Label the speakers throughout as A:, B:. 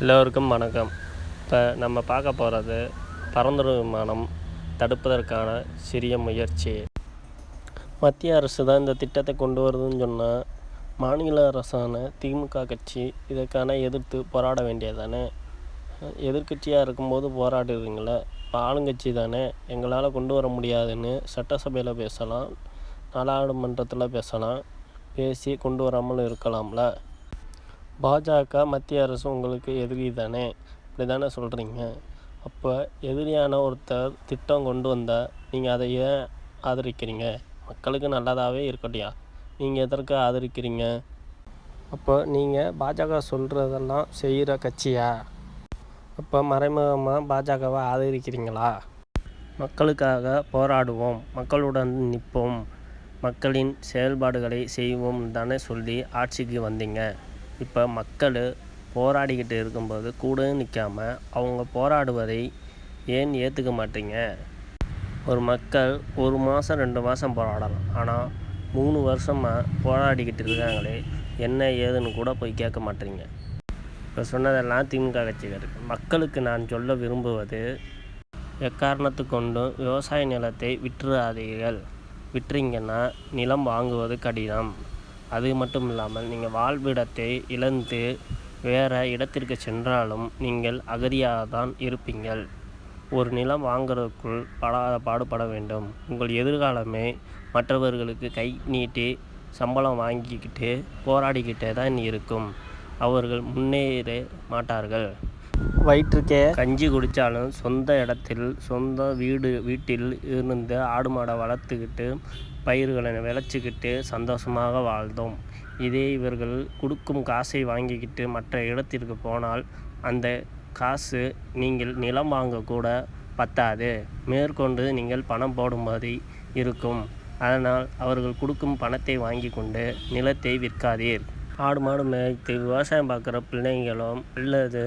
A: எல்லோருக்கும் வணக்கம். இப்போ நம்ம பார்க்க போகிறது பறந்துடும் விமானம் தடுப்பதற்கான சிறிய முயற்சி. மத்திய அரசு தான் இந்த திட்டத்தை கொண்டு வருதுன்னு சொன்னால் மாநில அரசான திமுக கட்சி இதற்கான எதிர்த்து போராட வேண்டியதானே எதிர்க்கட்சியாக இருக்கும்போது போராடுறீங்களே இப்போ ஆளுங்கட்சி தானே? எங்களால் கொண்டு வர முடியாதுன்னு சட்டசபையில் பேசலாம் நாடாளுமன்றத்தில் பேசலாம் பேசி கொண்டு வராமல் இருக்கலாம்ல? பாஜக மத்திய அரசு உங்களுக்கு எதிரி தானே? இப்படி தானே சொல்கிறீங்க அப்போ எதிரியான ஒருத்தர் திட்டம் கொண்டு வந்தால் நீங்கள் அதை ஏன் ஆதரிக்கிறீங்க? மக்களுக்கு நல்லதாகவே இருக்கட்டியா நீங்கள் எதற்கு ஆதரிக்கிறீங்க? அப்போ நீங்கள் பாஜக சொல்கிறதெல்லாம் செய்கிற கட்சியா? அப்போ மறைமுகமாக பாஜகவை ஆதரிக்கிறீங்களா? மக்களுக்காக போராடுவோம் மக்களுடன் நிற்போம் மக்களின் செயல்பாடுகளை செய்வோம் தானே சொல்லி ஆட்சிக்கு வந்தீங்க. இப்போ மக்கள் போராடிக்கிட்டு இருக்கும்போது கூடவும் நிற்காமல் அவங்க போராடுவதை ஏன் ஏற்றுக்க மாட்டீங்க? ஒரு மக்கள் ஒரு மாதம் ரெண்டு மாதம் போராடலாம். ஆனால் மூணு வருஷமாக போராடிக்கிட்டு இருக்காங்களே என்ன ஏதுன்னு கூட போய் கேட்க மாட்டீங்க. இப்போ சொன்னதெல்லாம் திமுக கட்சிகள். மக்களுக்கு நான் சொல்ல விரும்புவது எக்காரணத்து கொண்டும் விவசாய நிலத்தை விற்றுறாதீர்கள் விற்றீங்கன்னா நிலம் வாங்குவது கடினம். அது மட்டும் இல்லாமல் நீங்கள் வாழ்விடத்தை இழந்து வேறு இடத்திற்கு சென்றாலும் நீங்கள் அகதியாக தான் இருப்பீங்கள். ஒரு நிலம் வாங்குறதுக்குள் படாத பாடுபட வேண்டும். உங்கள் எதிர்காலமே மற்றவர்களுக்கு கை நீட்டி சம்பளம் வாங்கிக்கிட்டு போராடிக்கிட்டே தான் இருக்கும். அவர்கள் முன்னேற மாட்டார்கள். வயிற்றுக்கே கஞ்சி குடித்தாலும் சொந்த இடத்தில் சொந்த வீடு வீட்டில் இருந்து ஆடு மாடை வளர்த்துக்கிட்டு பயிர்களை விளைச்சிக்கிட்டு சந்தோஷமாக வாழ்ந்தோம். இதே இவர்கள் கொடுக்கும் காசை வாங்கிக்கிட்டு மற்ற இடத்திற்கு போனால் அந்த காசு நீங்கள் நிலம் வாங்கக்கூட பத்தாது. மேற்கொண்டு நீங்கள் பணம் போடும்படி இருக்கும். அதனால் அவர்கள் கொடுக்கும் பணத்தை வாங்கி கொண்டு நிலத்தை விற்காதீர். ஆடு மாடு மேய்த்து விவசாயம் பார்க்குற பிள்ளைங்களும் அல்லது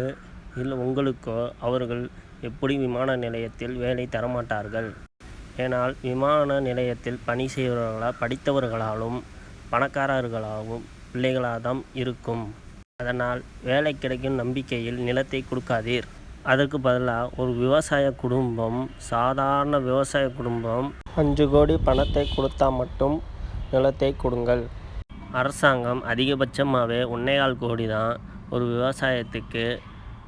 A: இல்லை உங்களுக்கோ அவர்கள் எப்படி விமான நிலையத்தில் வேலை தரமாட்டார்கள். ஏனால் விமான நிலையத்தில் பணி செய்கிறவர்களா படித்தவர்களாலும் பணக்காரர்களாகவும் பிள்ளைகளாக தான் இருக்கும். அதனால் வேலை கிடைக்கும் நம்பிக்கையில் நிலத்தை கொடுக்காதீர். அதற்கு பதிலாக ஒரு விவசாய குடும்பம் சாதாரண விவசாய குடும்பம் அஞ்சு கோடி பணத்தை கொடுத்தா மட்டும் நிலத்தை கொடுங்கள். அரசாங்கம் அதிகபட்சமாகவே ஒன்னேகால் கோடி தான் ஒரு விவசாயத்துக்கு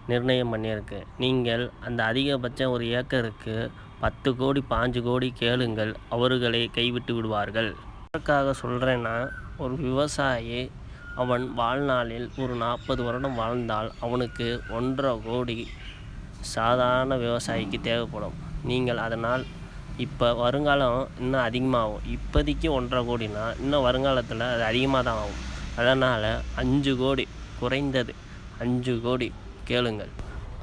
A: நிர்ணயம் பண்ணியிருக்கு. நீங்கள் அந்த அதிகபட்சம் ஒரு ஏக்கருக்கு பத்து கோடி பாஞ்சு கோடி கேளுங்கள் அவர்களை கைவிட்டு விடுவார்கள். அதற்காக சொல்கிறேன்னா ஒரு விவசாயி அவன் வாழ்நாளில் ஒரு நாற்பது வருடம் வாழ்ந்தால் அவனுக்கு ஒன்றரை கோடி சாதாரண விவசாயிக்கு தேவைப்படும். நீங்கள் அதனால் இப்போ வருங்காலம் இன்னும் அதிகமாகும். இப்போதைக்கு ஒன்றரை கோடினா இன்னும் வருங்காலத்தில் அது அதிகமாக தான் ஆகும். அதனால் அஞ்சு கோடி குறைந்தது அஞ்சு கோடி கேளுங்கள்.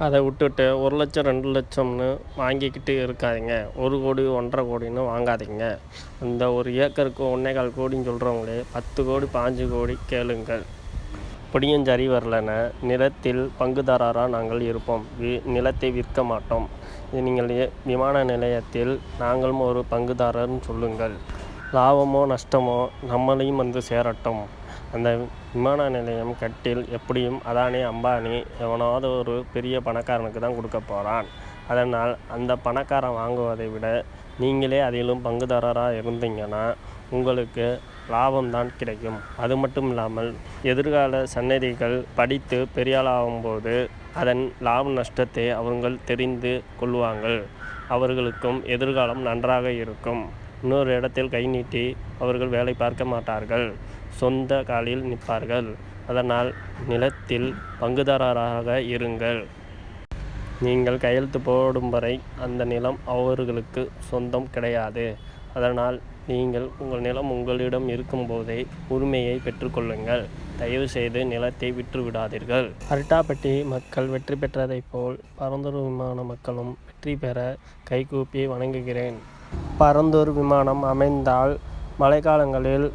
A: அதை விட்டுட்டு ஒரு லட்சம் ரெண்டு லட்சம்னு வாங்கிக்கிட்டு இருக்காதீங்க. ஒரு கோடி ஒன்றரை கோடின்னு வாங்காதீங்க. அந்த ஒரு ஏக்கருக்கு ஒன்றே கால் கோடின்னு சொல்கிறவங்களே பத்து கோடி பாஞ்சு கோடி கேளுங்கள். இப்படியும் சரி வரலன நிலத்தில் பங்குதாரராக நாங்கள் இருப்போம். வி நிலத்தை விற்க மாட்டோம். இது நீங்கள் விமான நிலையத்தில் நாங்களும் ஒரு பங்குதாரர்னு சொல்லுங்கள். லாபமோ நஷ்டமோ நம்மளையும் வந்து சேரட்டும். அந்த விமான நிலையம் கட்டில் எப்படியும் அதானி அம்பானி எவனாவது ஒரு பெரிய பணக்காரனுக்கு தான் கொடுக்க போகிறான் அதனால் அந்த பணக்காரன் வாங்குவதை விட நீங்களே அதிலும் பங்குதாரராக இருந்தீங்கன்னா உங்களுக்கு லாபம்தான் கிடைக்கும். அது மட்டும் இல்லாமல் எதிர்கால சன்னதிகள் படித்து பெரியாளாகும்போது அதன் லாப நஷ்டத்தை அவர்கள் தெரிந்து கொள்வார்கள். அவர்களுக்கும் எதிர்காலம் நன்றாக இருக்கும். இன்னொரு இடத்தில் கை நீட்டி அவர்கள் வேலை பார்க்க மாட்டார்கள். சொந்த காலில் நிற்பார்கள். அதனால் நிலத்தில் பங்குதாரராக இருங்கள். நீங்கள் கையெழுத்து போடும் வரை அந்த நிலம் அவர்களுக்கு சொந்தம் கிடையாது. அதனால் நீங்கள் உங்கள் நிலம் உங்களிடம் இருக்கும்போதே உரிமையை பெற்றுக்கொள்ளுங்கள். தயவு செய்து நிலத்தை விற்று விடாதீர்கள் அரிட்டாப்பட்டி மக்கள் வெற்றி பெற்றதைப் போல் பரந்தூர் விமான மக்களும் வெற்றி பெற கைகூப்பி வணங்குகிறேன். பரந்தூர் விமானம் அமைந்தால் மழைக்காலங்களில்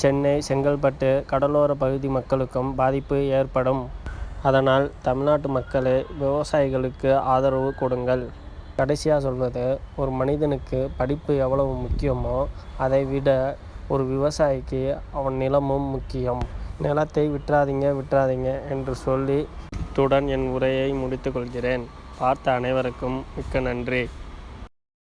A: சென்னை செங்கல்பட்டு கடலோர பகுதி மக்களுக்கும் பாதிப்பு ஏற்படும். அதனால் தமிழ்நாட்டு மக்களே விவசாயிகளுக்கு ஆதரவு கொடுங்கள். கடைசியாக சொல்வது ஒரு மனிதனுக்கு படிப்பு எவ்வளவு முக்கியமோ அதை விட ஒரு விவசாயிக்கு அவன் நிலமும் முக்கியம். நிலத்தை விற்றாதீங்க விற்றாதீங்க என்று சொல்லி இத்துடன் என் உரையை முடித்துக்கொள்கிறேன் பார்த்த அனைவருக்கும் மிக்க நன்றி.